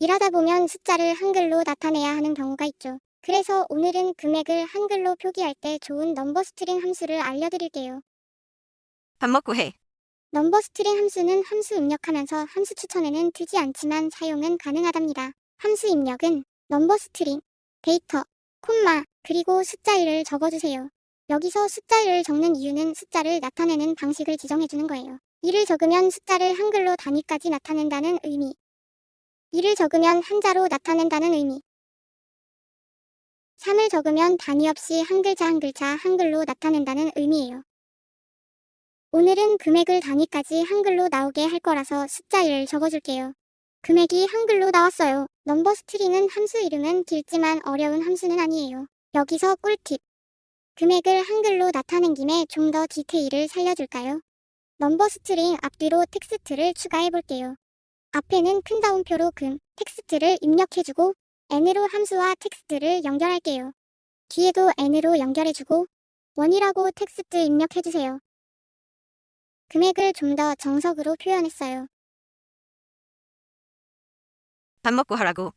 일하다 보면 숫자를 한글로 나타내야 하는 경우가 있죠. 그래서 오늘은 금액을 한글로 표기할 때 좋은 넘버 스트링 함수를 알려드릴게요. 밥 먹고 해. 넘버 스트링 함수는 함수 입력하면서 함수 추천에는 두지 않지만 사용은 가능하답니다. 함수 입력은 넘버 스트링, 데이터, 콤마, 그리고 숫자 1을 적어주세요. 여기서 숫자 1을 적는 이유는 숫자를 나타내는 방식을 지정해주는 거예요. 1을 적으면 숫자를 한글로 단위까지 나타낸다는 의미. 1을 적으면 한자로 나타낸다는 의미. 3을 적으면 단위 없이 한 글자 한 글자 한글로 나타낸다는 의미예요. 오늘은 금액을 단위까지 한글로 나오게 할 거라서 숫자 1을 적어줄게요. 금액이 한글로 나왔어요. 넘버 스트링은 함수 이름은 길지만 어려운 함수는 아니에요. 여기서 꿀팁. 금액을 한글로 나타낸 김에 좀 더 디테일을 살려줄까요? 넘버 스트링 앞뒤로 텍스트를 추가해 볼게요. 앞에는 큰 다운표로 금, 텍스트를 입력해주고 n으로 함수와 텍스트를 연결할게요. 뒤에도 n으로 연결해주고 원이라고 텍스트 입력해주세요. 금액을 좀 더 정석으로 표현했어요. 밥 먹고 하라고.